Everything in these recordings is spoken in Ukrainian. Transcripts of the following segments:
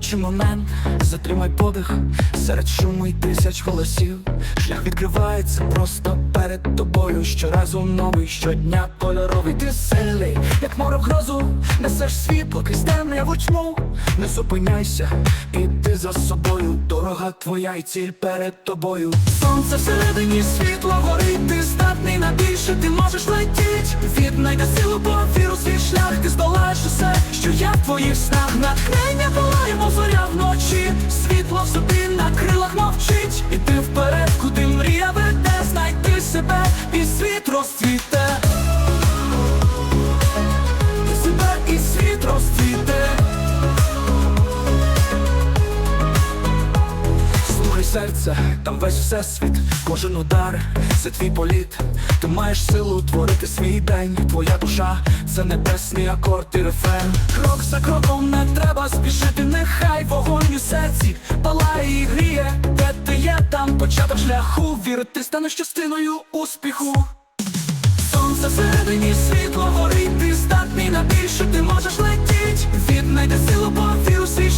чи момент, затримай подих серед шуму й тисяч голосів. Шлях відкривається просто перед тобою. Щоразу новий, щодня кольоровий. Ти сильний, як море в грозу, несеш світло крізь темряву тьму. Не зупиняйся, іди за собою. Дорога твоя і ціль перед тобою. Сонце всередині світло горить, ти здатний на більше, ти можеш летіть. Віднайди силу по твоїх снах. Натхнення палає, мов зоря вночі. Світло в собі на крилах мовчить. Іди вперед, куди мрія веде, серце, там весь всесвіт, кожен удар, це твій політ. Ти маєш силу творити свій день. Твоя душа це небесний акорд і рефрен. Крок за кроком не треба спішити, нехай вогонь у серці палає і гріє. Де ти є, там початок шляху. Вірити станеш частиною успіху. Сонце всередині світло горить, ти здатний на більше, ти можеш летіть. Віднайди силу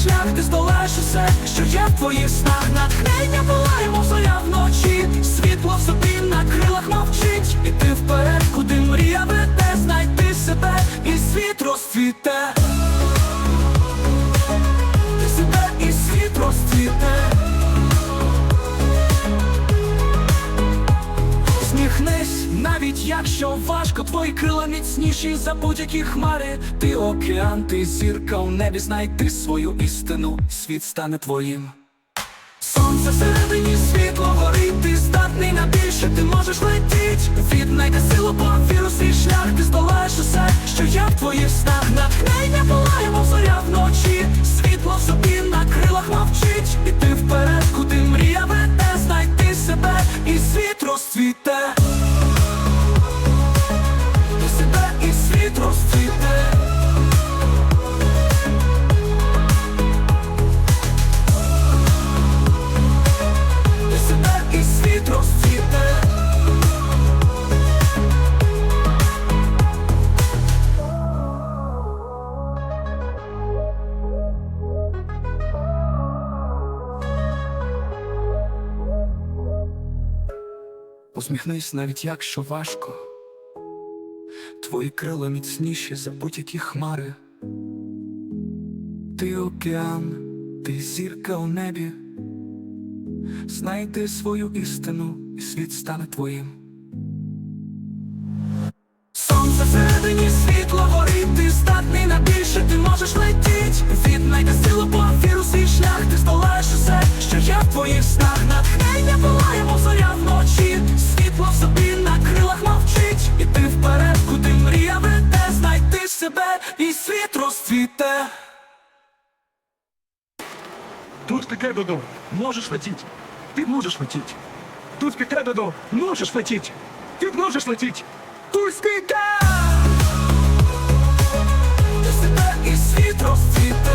шлях, ти здолаєш усе, що є в твоїх снах. Натхнення палає, мов зоря вночі. Світло в собі навіть якщо важко, твої крила міцніші за будь-які хмари. Ти океан, ти зірка у небі, знайди свою істину, світ стане твоїм. Сонце всередині світло горить, ти здатний на більше, ти можеш летіть. Віднайди силу віру свій шлях, ти здолаєш усе, що я в твоїх снах. Натхнення палає, Усміхнись навіть якщо важко. Твої крила міцніші за будь-які хмари. Ти океан, ти зірка у небі. Знайди свою істину, і світ стане твоїм. Сонце всередині світло горить, ти здатний на більше, ти можеш летіть. Віднайди силу по віру свій шлях, ти здолаєш усе, що я в твоїх снах. Тут Пикедодо, можешь летіти. Ты можешь летіти. Тут Пикедодо, можешь лететь. Ты можешь лететь. Тульський Ти себе і світ розцвіте.